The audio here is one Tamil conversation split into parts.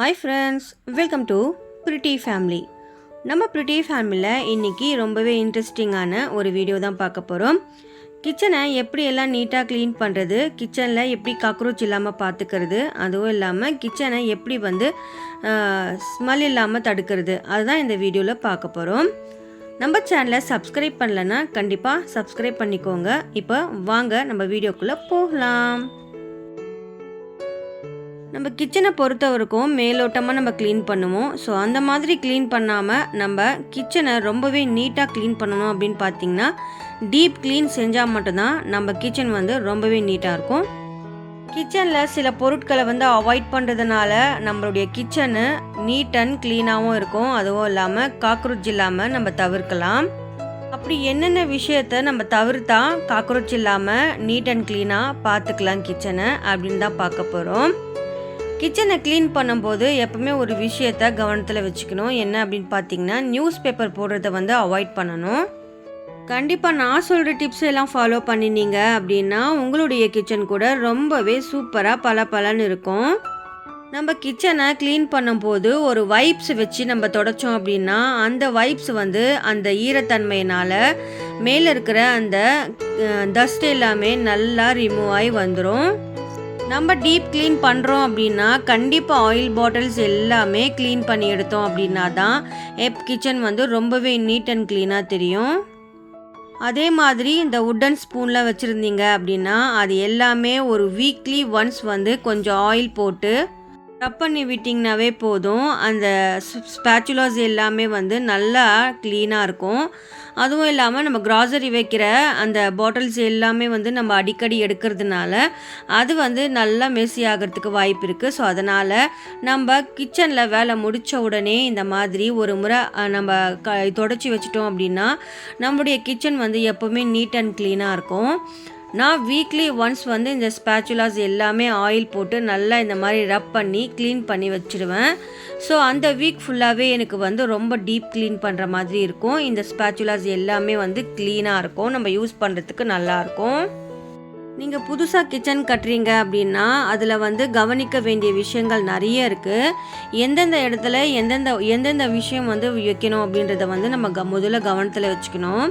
Hi friends welcome to pretty family நம்ம பிரிட்டி ஃபேமிலியில் இன்றைக்கி ரொம்பவே இன்ட்ரெஸ்டிங்கான ஒரு வீடியோ தான் பார்க்க போகிறோம் கிச்சனை எப்படி எல்லாம் நீட்டாக க்ளீன் பண்ணுறது கிச்சனில் எப்படி காக்ரோச் இல்லாமல் பார்த்துக்கிறது அதுவும் இல்லாமல் கிச்சனை எப்படி வந்து ஸ்மெல் இல்லாமல் தடுக்கிறது அதுதான் இந்த வீடியோவில் பார்க்க போகிறோம் நம்ம சேனலை சப்ஸ்கிரைப் பண்ணலன்னா கண்டிப்பாக சப்ஸ்கிரைப் பண்ணிக்கோங்க. இப்போ வாங்க நம்ம வீடியோக்குள்ளே போகலாம். நம்ம கிச்சனை பொறுத்த வரைக்கும் மேலோட்டமாக நம்ம க்ளீன் பண்ணுவோம். ஸோ அந்த மாதிரி க்ளீன் பண்ணாமல் நம்ம கிச்சனை ரொம்பவே நீட்டாக க்ளீன் பண்ணணும் அப்படின்னு பார்த்தீங்கன்னா டீப் க்ளீன் செஞ்சால் மட்டும்தான் நம்ம கிச்சன் வந்து ரொம்பவே நீட்டாக இருக்கும். கிச்சனில் சில பொருட்களை வந்து அவாய்ட் பண்ணுறதுனால நம்மளுடைய கிச்சனு நீட் அண்ட் க்ளீனாகவும் இருக்கும். அதுவும் இல்லாமல் காக்ரோச் இல்லாமல் நம்ம தவிர்க்கலாம். அப்படி என்னென்ன விஷயத்த நம்ம தவிர்த்தா காக்ரோச் இல்லாமல் நீட் அண்ட் க்ளீனாக பார்த்துக்கலாம் கிச்சனை அப்படின்னு தான் பார்க்க போகிறோம் கிச்சனை க்ளீன் பண்ணும்போது எப்பவுமே ஒரு விஷயத்த கவனத்தில் வச்சுக்கணும். என்ன அப்படின்னு பார்த்தீங்கன்னா நியூஸ் பேப்பர் போடுறத வந்து அவாய்ட் பண்ணணும். கண்டிப்பாக நான் சொல்கிற டிப்ஸ் எல்லாம் ஃபாலோ பண்ணினீங்க அப்படின்னா உங்களுடைய கிச்சன் கூட ரொம்பவே சூப்பராக பல பலன்னு இருக்கும். நம்ம கிச்சனை க்ளீன் பண்ணும்போது ஒரு வைப்ஸ் வச்சு நம்ம தொடச்சோம் அப்படின்னா அந்த வைப்ஸ் வந்து அந்த ஈரத்தன்மையினால் மேலே இருக்கிற அந்த டஸ்ட் எல்லாமே நல்லா ரிமூவ் ஆகி வந்துடும் நம்ம டீப் க்ளீன் பண்ணுறோம் அப்படின்னா கண்டிப்பாக ஆயில் பாட்டில்ஸ் எல்லாமே க்ளீன் பண்ணி எடுத்தோம் அப்படின்னா தான் எப் கிச்சன் வந்து ரொம்பவே நீட் அண்ட் க்ளீனாக தெரியும். அதே மாதிரி இந்த உட்டன் ஸ்பூன்லாம் வச்சுருந்தீங்க அப்படின்னா அது எல்லாமே ஒரு வீக்லி ஒன்ஸ் வந்து கொஞ்சம் ஆயில் போட்டு ரப் பண்ணி விட்டிங்கனாவே போதும். அந்த ஸ்பேச்சுலாஸ் எல்லாமே வந்து நல்லா க்ளீனாக இருக்கும். அதுவும் இல்லாமல் நம்ம கிராசரி வைக்கிற அந்த பாட்டில்ஸ் எல்லாமே வந்து நம்ம அடிக்கடி எடுக்கிறதுனால அது வந்து நல்லா மெஸ்ஸி ஆகிறதுக்கு வாய்ப்பு இருக்குது ஸோ அதனால் நம்ம கிச்சனில் வேலை முடித்த உடனே இந்த மாதிரி ஒரு முறை நம்ம க தொடச்சி வச்சிட்டோம் அப்படின்னா நம்முடைய கிச்சன் வந்து எப்போவுமே நீட் அண்ட் க்ளீனாக இருக்கும். நான் வீக்லி ஒன்ஸ் வந்து இந்த ஸ்பேச்சுலாஸ் எல்லாமே ஆயில் போட்டு நல்லா இந்த மாதிரி ரப் பண்ணி க்ளீன் பண்ணி வச்சுருவேன். ஸோ அந்த வீக் ஃபுல்லாகவே எனக்கு வந்து ரொம்ப டீப் க்ளீன் பண்ணுற மாதிரி இருக்கும். இந்த ஸ்பேச்சுலாஸ் எல்லாமே வந்து க்ளீனாக இருக்கும். நம்ம யூஸ் பண்ணுறதுக்கு நல்லாயிருக்கும் நீங்கள் புதுசாக கிச்சன் கட்டுறீங்க அப்படின்னா அதில் வந்து கவனிக்க வேண்டிய விஷயங்கள் நிறைய இருக்குது எந்தெந்த இடத்துல எந்தெந்த எந்தெந்த விஷயம் வந்து வைக்கணும் அப்படின்றத வந்து நம்ம க முதல்ல கவனத்தில் வச்சுக்கணும்.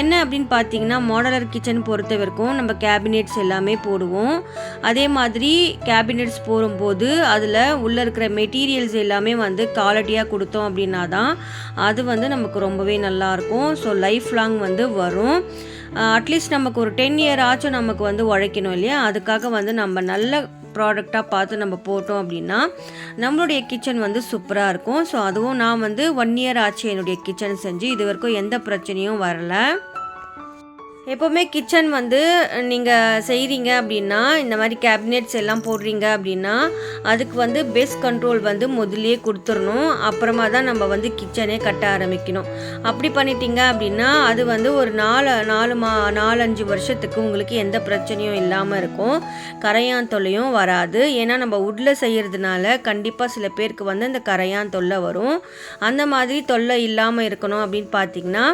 என்ன அப்படின்னு பார்த்தீங்கன்னா மாடலர் கிச்சன் பொறுத்த வரைக்கும் நம்ம கேபினெட்ஸ் எல்லாமே போடுவோம். அதே மாதிரி கேபினெட்ஸ் போடும்போது அதில் உள்ளே இருக்கிற மெட்டீரியல்ஸ் எல்லாமே வந்து குவாலிட்டியாக கொடுத்தோம் அப்படின்னா தான் அது வந்து நமக்கு ரொம்பவே நல்லாயிருக்கும். ஸோ லைஃப் லாங் வந்து வரும். அட்லீஸ்ட் நமக்கு ஒரு டென் இயர் ஆச்சும் நமக்கு வந்து உழைக்கணும் இல்லையா? அதுக்காக வந்து நம்ம நல்ல ப்ராடக்டாக பார்த்து நம்ம போட்டோம் அப்படின்னா நம்மளுடைய கிச்சன் வந்து சூப்பராக இருக்கும். ஸோ அதுவும் நான் வந்து ஒன் இயர் ஆச்சு என்னுடைய கிச்சன் செஞ்சு இது வரைக்கும் எந்த பிரச்சனையும் வரலை. எப்போவுமே கிச்சன் வந்து நீங்கள் செய்கிறீங்க அப்படின்னா இந்த மாதிரி கேபினெட்ஸ் எல்லாம் போடுறீங்க அப்படின்னா அதுக்கு வந்து பெஸ்ட் கண்ட்ரோல் வந்து முதலே கொடுத்துடணும். அப்புறமா தான் நம்ம வந்து கிச்சனே கட்ட ஆரம்பிக்கணும். அப்படி பண்ணிட்டீங்க அப்படின்னா அது வந்து ஒரு நாலு நாலு மா நாலஞ்சு வருஷத்துக்கு உங்களுக்கு எந்த பிரச்சனையும் இல்லாமல் இருக்கும். கரையான் தொல்லையும் வராது. ஏன்னா நம்ம உட்டில் செய்கிறதுனால கண்டிப்பாக சில பேருக்கு வந்து அந்த கரையான் தொல்லை வரும். அந்த மாதிரி தொல்லை இல்லாமல் இருக்கணும் அப்படின்னு பார்த்தீங்கன்னா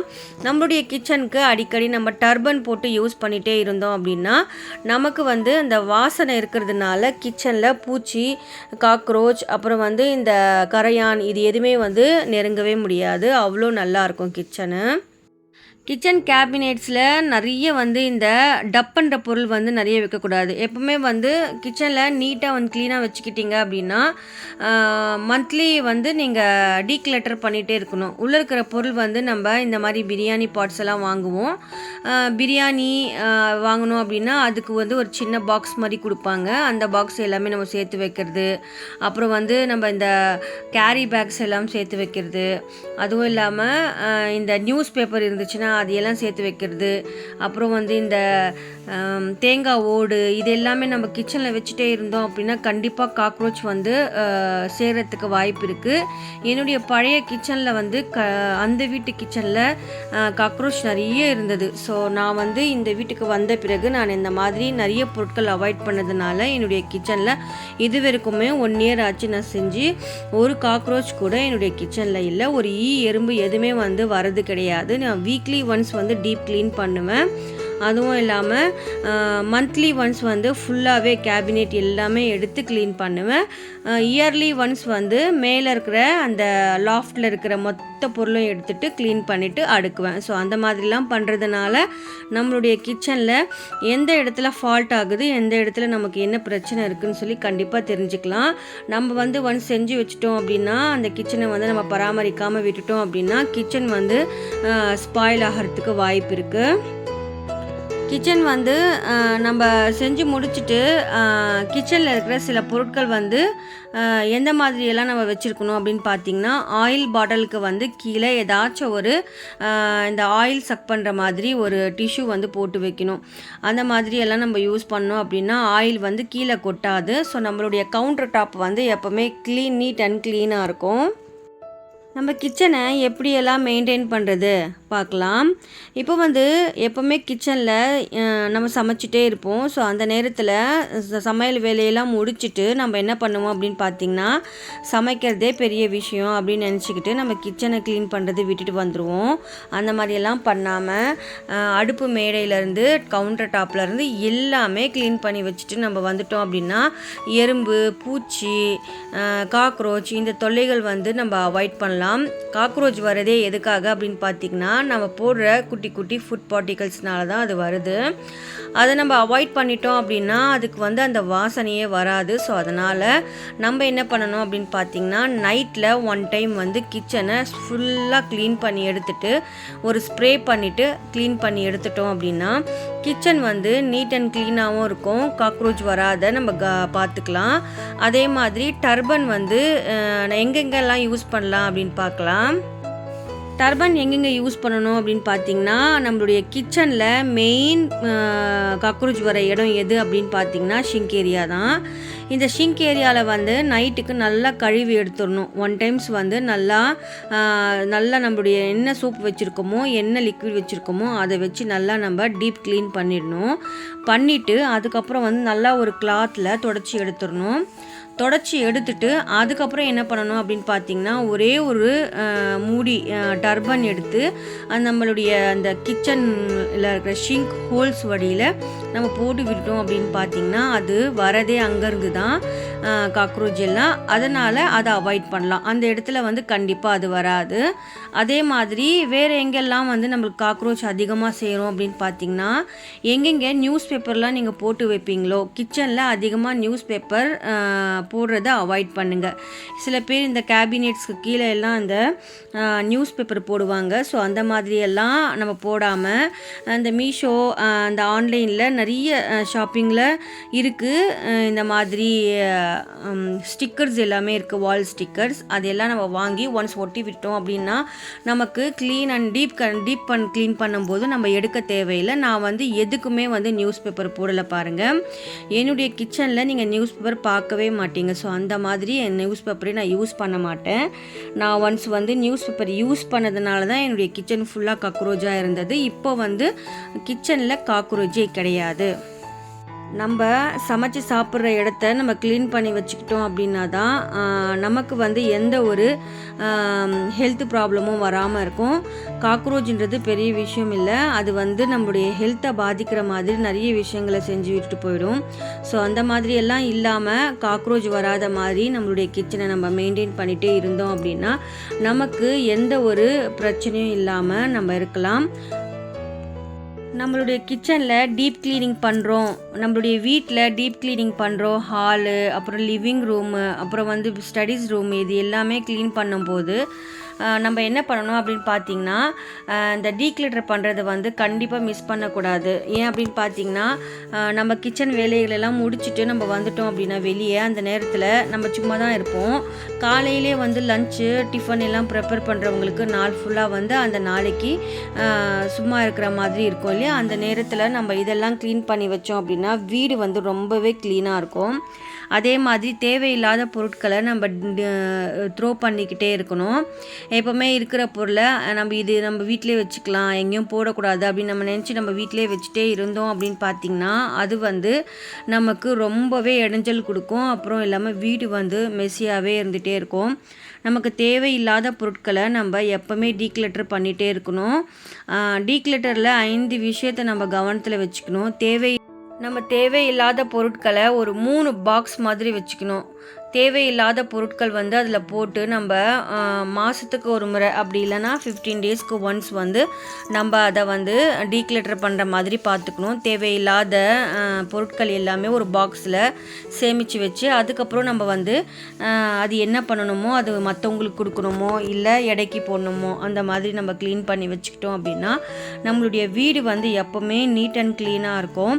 நம்மளுடைய கிச்சனுக்கு அடிக்கடி நம்ம டர்ப் டர்பன் போட்டு யூஸ் பண்ணிகிட்டே இருந்தோம் அப்படின்னா நமக்கு வந்து அந்த வாசனை இருக்கிறதுனால கிச்சனில் பூச்சி காக்ரோச் அப்புறம் வந்து இந்த கரையான் இது எதுவுமே வந்து நெருங்கவே முடியாது. அவ்வளோ நல்லாயிருக்கும் கிச்சனு கிச்சன் கேபினெட்ஸில் நிறைய வந்து இந்த டப்புன்ற பொருள் வந்து நிறைய வைக்கக்கூடாது. எப்பவுமே வந்து கிச்சனில் நீட்டாக வந்து க்ளீனாக வச்சுக்கிட்டீங்க அப்படின்னா மந்த்லி வந்து நீங்கள் டீக்ளட்டர் பண்ணிகிட்டே இருக்கணும். உள்ளே இருக்கிற பொருள் வந்து நம்ம இந்த மாதிரி பிரியாணி பாட்ஸ் எல்லாம் வாங்குவோம். பிரியாணி வாங்கணும் அப்படின்னா அதுக்கு வந்து ஒரு சின்ன பாக்ஸ் மாதிரி கொடுப்பாங்க. அந்த பாக்ஸ் எல்லாமே நம்ம சேர்த்து வைக்கிறது. அப்புறம் வந்து நம்ம இந்த கேரி பேக்ஸ் எல்லாம் சேர்த்து வைக்கிறது. அதுவும் இல்லாமல் இந்த நியூஸ் பேப்பர் இருந்துச்சுன்னா அதையெல்லாம் சேர்த்து வைக்கிறது. அப்புறம் வந்து இந்த தேங்காய் ஓடு இது எல்லாமே நம்ம கிச்சனில் வச்சுட்டே இருந்தோம் அப்படின்னா கண்டிப்பாக காக்ரோச் வந்து சேர்கிறதுக்கு வாய்ப்பு இருக்குது என்னுடைய பழைய கிச்சனில் வந்து க அந்த வீட்டு கிச்சனில் காக்ரோச் நிறைய இருந்தது. ஸோ நான் வந்து இந்த வீட்டுக்கு வந்த பிறகு நான் இந்த மாதிரி நிறைய பொருட்கள் அவாய்ட் பண்ணதுனால என்னுடைய கிச்சனில் இது வரைக்குமே ஒன் இயர் ஆச்சு நான் செஞ்சு ஒரு காக்ரோச் கூட என்னுடைய கிச்சனில் இல்லை. ஒரு ஈ எறும்பு எதுவுமே வந்து வரது கிடையாது. நான் வீக்லி ஒன்ஸ் வந்து டீப் க்ளீன் பண்ணுவேன். அதுவும் இல்லாமல் மந்த்லி ஒன்ஸ் வந்து ஃபுல்லாகவே கேபினெட் எல்லாமே எடுத்து க்ளீன் பண்ணுவேன். இயர்லி ஒன்ஸ் வந்து மேலே இருக்கிற அந்த லாஃப்டில் இருக்கிற மொத்த பொருளும் எடுத்துகிட்டு க்ளீன் பண்ணிவிட்டு அடுக்குவேன். ஸோ அந்த மாதிரிலாம் பண்ணுறதுனால நம்மளுடைய கிச்சனில் எந்த இடத்துல ஃபால்ட் ஆகுது எந்த இடத்துல நமக்கு என்ன பிரச்சனை இருக்குதுன்னு சொல்லி கண்டிப்பாக தெரிஞ்சுக்கலாம். நம்ம வந்து ஒன்ஸ் செஞ்சு வச்சுட்டோம் அப்படின்னா அந்த கிச்சனை வந்து நம்ம பராமரிக்காமல் விட்டுட்டோம் அப்படின்னா கிச்சன் வந்து ஸ்பாயில் ஆகிறதுக்கு வாய்ப்பு இருக்குது கிச்சன் வந்து நம்ம செஞ்சு முடிச்சுட்டு கிச்சனில் இருக்கிற சில பொருட்கள் வந்து எந்த மாதிரியெல்லாம் நம்ம வச்சுருக்கணும் அப்படின்னு பார்த்தீங்கன்னா ஆயில் பாட்டிலுக்கு வந்து கீழே ஏதாச்சும் ஒரு இந்த ஆயில் சக் பண்ணுற மாதிரி ஒரு டிஷ்யூ வந்து போட்டு வைக்கணும். அந்த மாதிரியெல்லாம் நம்ம யூஸ் பண்ணோம் அப்படின்னா ஆயில் வந்து கீழே கொட்டாது. ஸோ நம்மளுடைய கவுண்டர் டாப் வந்து எப்போவுமே க்ளீன் நீட் அண்ட் க்ளீனாக இருக்கும். நம்ம கிச்சனை எப்படியெல்லாம் மெயின்டைன் பண்ணுறது பார்க்கலாம். இப்போ வந்து எப்போவுமே கிச்சனில் நம்ம சமைச்சிட்டே இருப்போம். ஸோ அந்த நேரத்தில் ச- சமையல் வேலையெல்லாம் முடிச்சிட்டு நம்ம என்ன பண்ணுவோம் அப்படின்னு பார்த்தீங்கன்னா சமைக்கிறதே பெரிய விஷயம் அப்படின்னு நினச்சிக்கிட்டு நம்ம கிச்சனை க்ளீன் பண்ணுறது விட்டுட்டு வந்துடுவோம் அந்த மாதிரியெல்லாம் பண்ணாமல் அடுப்பு மேடையிலேருந்து கவுண்டர் டாப்லேருந்து எல்லாமே க்ளீன் பண்ணி வச்சுட்டு நம்ம வந்துட்டோம் அப்படின்னா எறும்பு பூச்சி காக்ரோச் இந்த தொல்லைகள் வந்து நம்ம அவாய்ட் பண்ணலாம். காக்ரோச் வரதே எதுக்காக அப்படின்னு பார்த்தீங்கன்னா நம்ம போடுற குட்டி குட்டி ஃபுட் பார்ட்டிகல்ஸ்னால தான் அது வருது. அதை நம்ம அவாய்ட் பண்ணிட்டோம் அப்படின்னா அதுக்கு வந்து அந்த வாசனையே வராது. ஸோ அதனால் நம்ம என்ன பண்ணணும் அப்படின்னு பார்த்தீங்கன்னா நைட்டில் ஒன் டைம் வந்து கிச்சனை ஃபுல்லாக க்ளீன் பண்ணி எடுத்துட்டு ஒரு ஸ்ப்ரே பண்ணிவிட்டு க்ளீன் பண்ணி எடுத்துட்டோம் அப்படின்னா கிச்சன் வந்து நீட் அண்ட் க்ளீனாகவும் இருக்கும். காக்ரோச் வராத நம்ம க பார்த்துக்கலாம் அதே மாதிரி டர்பன் வந்து எங்கெங்கெல்லாம் யூஸ் பண்ணலாம் அப்படின்னு பார்க்கலாம் டர்பன் எங்கெங்கே யூஸ் பண்ணணும் அப்படின்னு பார்த்தீங்கன்னா நம்மளுடைய கிச்சனில் மெயின் காக்ரோச் வர இடம் எது அப்படின்னு பார்த்தீங்கன்னா ஷிங்க் ஏரியா தான். இந்த ஷிங்க் ஏரியாவில் வந்து நைட்டுக்கு நல்லா கழுவி எடுத்துடணும். ஒன் டைம்ஸ் வந்து நல்லா நல்லா நம்மளுடைய என்ன சூப் வச்சுருக்கோமோ என்ன லிக்விட் வச்சுருக்கோமோ அதை வச்சு நல்லா நம்ம டீப் க்ளீன் பண்ணிடணும். பண்ணிவிட்டு அதுக்கப்புறம் வந்து நல்லா ஒரு கிளாத்தில் தொடச்சி எடுத்துடணும். தொடச்சி எடுத்துட்டு அதுக்கப்புறம் என்ன பண்ணணும் அப்படின்னு பார்த்தீங்கன்னா ஒரே ஒரு மூடி டர்பன் எடுத்து நம்மளுடைய அந்த கிச்சனில் இருக்கிற ஷிங்க் ஹோல்ஸ் வழியில் நம்ம போட்டு விட்டோம் அப்படின்னு பார்த்தீங்கன்னா அது வரதே அங்கேருந்து தான் காக்ரோச் எல்லாம். அதனால் அதை அவாய்ட் பண்ணலாம். அந்த இடத்துல வந்து கண்டிப்பாக அது வராது. அதே மாதிரி வேறு எங்கெல்லாம் வந்து நம்மளுக்கு காக்ரோச் அதிகமாக செய்கிறோம் அப்படின்னு பார்த்தீங்கன்னா எங்கெங்கே நியூஸ் பேப்பர்லாம் நீங்கள் போட்டு வைப்பீங்களோ கிச்சனில் அதிகமாக நியூஸ் பேப்பர் போடுறத அவாய்ட் பண்ணுங்கள் சில பேர் இந்த கேபினெட்ஸ்க்கு கீழே எல்லாம் அந்த நியூஸ் பேப்பர் போடுவாங்க. ஸோ அந்த மாதிரியெல்லாம் நம்ம போடாமல் அந்த மீஷோ அந்த ஆன்லைனில் நிறைய ஷாப்பிங்கில் இருக்குது இந்த மாதிரி ஸ்டிக்கர்ஸ் எல்லாமே இருக்குது வால் ஸ்டிக்கர்ஸ் அதெல்லாம் நம்ம வாங்கி ஒன்ஸ் ஒட்டி விட்டோம் அப்படின்னா நமக்கு க்ளீன் அண்ட் டீப் கன் டீப் பண் க்ளீன் பண்ணும்போது நம்ம எடுக்க தேவையில்லை. நான் வந்து எதுக்குமே வந்து நியூஸ் பேப்பர் போடலை பாருங்கள் என்னுடைய கிச்சனில் நீங்கள் நியூஸ் பேப்பர் பார்க்கவே மாட்டீங்க. ஸோ அந்த மாதிரி என் நியூஸ் பேப்பரே நான் யூஸ் பண்ண மாட்டேன். நான் ஒன்ஸ் வந்து நியூஸ் பேப்பர் யூஸ் பண்ணதுனால தான் என்னுடைய கிச்சன் ஃபுல்லாக காக்ரோஜாக இருந்தது. இப்போ வந்து கிச்சனில் காக்ரோஜே கிடையாது. நம்ம சமைச்சு சாப்பிட்ற இடத்த நம்ம க்ளீன் பண்ணி வச்சுக்கிட்டோம் அப்படின்னா தான் நமக்கு வந்து எந்த ஒரு ஹெல்த் ப்ராப்ளமும் வராமல் இருக்கும். காக்ரோச்ன்றது பெரிய விஷயம் இல்லை. அது வந்து நம்மளுடைய ஹெல்த்தை பாதிக்கிற மாதிரி நிறைய விஷயங்களை செஞ்சு விட்டுட்டு போயிடும். ஸோ அந்த மாதிரி எல்லாம் இல்லாமல் காக்ரோச் வராத மாதிரி நம்மளுடைய கிச்சனை நம்ம மெயின்டைன் பண்ணிகிட்டே இருந்தோம் அப்படின்னா நமக்கு எந்த ஒரு பிரச்சனையும் இல்லாமல் நம்ம இருக்கலாம். நம்மளுடைய கிச்சனில் டீப் க்ளீனிங் பண்ணுறோம் நம்மளுடைய வீட்டில் டீப் க்ளீனிங் பண்ணுறோம் ஹாலு அப்புறம் லிவிங் ரூமு அப்புறம் வந்து ஸ்டடீஸ் ரூம் இது எல்லாமே க்ளீன் பண்ணும்போது நம்ம என்ன பண்ணணும் அப்படின்னு பார்த்தீங்கன்னா இந்த டீக்ளிட்டர் பண்ணுறது வந்து கண்டிப்பாக மிஸ் பண்ணக்கூடாது. ஏன் அப்படின்னு பார்த்தீங்கன்னா நம்ம கிச்சன் வேலைகளெல்லாம் முடிச்சுட்டு நம்ம வந்துட்டோம் அப்படின்னா வெளியே அந்த நேரத்தில் நம்ம சும்மா தான் இருப்போம். காலையிலே வந்து லஞ்சு டிஃபன் எல்லாம் ப்ரிப்பேர் பண்ணுறவங்களுக்கு நாள் ஃபுல்லாக வந்து அந்த நாளைக்கு சும்மா இருக்கிற மாதிரி இருக்கும் இல்லையா? அந்த நேரத்தில் நம்ம இதெல்லாம் க்ளீன் பண்ணி வச்சோம் அப்படின்னா வீடு வந்து ரொம்பவே க்ளீனாக இருக்கும். அதே மாதிரி தேவையில்லாத பொருட்களை நம்ம த்ரோ பண்ணிக்கிட்டே இருக்கணும். எப்போவுமே இருக்கிற பொருளை நம்ம இது நம்ம வீட்டிலே வச்சுக்கலாம் எங்கேயும் போடக்கூடாது அப்படின்னு நம்ம நினச்சி நம்ம வீட்டிலே வச்சுட்டே இருந்தோம் அப்படின்னு பார்த்திங்கன்னா அது வந்து நமக்கு ரொம்பவே இடைஞ்சல் கொடுக்கும். அப்புறம் இல்லாமல் வீடு வந்து மெஸ்ஸியாகவே இருந்துகிட்டே இருக்கும். நமக்கு தேவையில்லாத பொருட்களை நம்ம எப்போவுமே டீக்லெட்டர் பண்ணிகிட்டே இருக்கணும். டீக்லெட்டரில் ஐந்து விஷயத்தை நம்ம கவனத்தில் வச்சுக்கணும். தேவை நம்ம தேவையில்லாத பொருட்களை ஒரு மூணு பாக்ஸ் மாதிரி வச்சுக்கணும். தேவையில்லாத பொருட்கள் வந்து அதில் போட்டு நம்ம மாதத்துக்கு ஒரு முறை அப்படி இல்லைன்னா ஃபிஃப்டீன் டேஸ்க்கு ஒன்ஸ் வந்து நம்ம அதை வந்து டீக்ளட்டர் பண்ணுற மாதிரி பார்த்துக்கணும். தேவையில்லாத பொருட்கள் எல்லாமே ஒரு பாக்ஸில் சேமித்து வச்சு அதுக்கப்புறம் நம்ம வந்து அது என்ன பண்ணணுமோ அது மற்றவங்களுக்கு கொடுக்கணுமோ இல்லை எடைக்கு போடணுமோ அந்த மாதிரி நம்ம க்ளீன் பண்ணி வச்சுக்கிட்டோம் அப்படின்னா நம்மளுடைய வீடு வந்து எப்போவுமே நீட் அண்ட் க்ளீனாக இருக்கும்.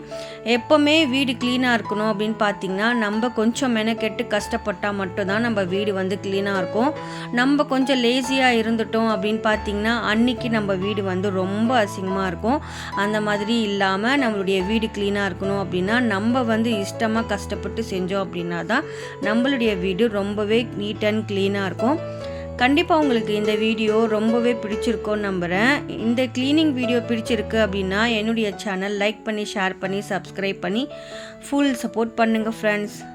எப்போவுமே வீடு க்ளீனாக இருக்கணும் அப்படின்னு பார்த்திங்கன்னா நம்ம கொஞ்சம் மெனக்கெட்டு கஷ்டப்பட்டு போட்டால் மட்டும்தான் நம்ம வீடு வந்து க்ளீனாக இருக்கும். நம்ம கொஞ்சம் லேசியாக இருந்துட்டோம் அப்படின்னு பார்த்தீங்கன்னா அன்னைக்கு நம்ம வீடு வந்து ரொம்ப அசிங்கமாக இருக்கும். அந்த மாதிரி இல்லாமல் நம்மளுடைய வீடு க்ளீனாக இருக்கணும் அப்படின்னா நம்ம வந்து இஷ்டமாக கஷ்டப்பட்டு செஞ்சோம் அப்படின்னா தான் நம்மளுடைய வீடு ரொம்பவே நீட் அண்ட் க்ளீனாக இருக்கும். கண்டிப்பாக உங்களுக்கு இந்த வீடியோ ரொம்பவே பிடிச்சிருக்கோன்னு நம்புகிறேன் இந்த க்ளீனிங் வீடியோ பிடிச்சிருக்கு அப்படின்னா என்னுடைய சேனல் லைக் பண்ணி ஷேர் பண்ணி சப்ஸ்கிரைப் பண்ணி ஃபுல் சப்போர்ட் பண்ணுங்கள் ஃப்ரெண்ட்ஸ்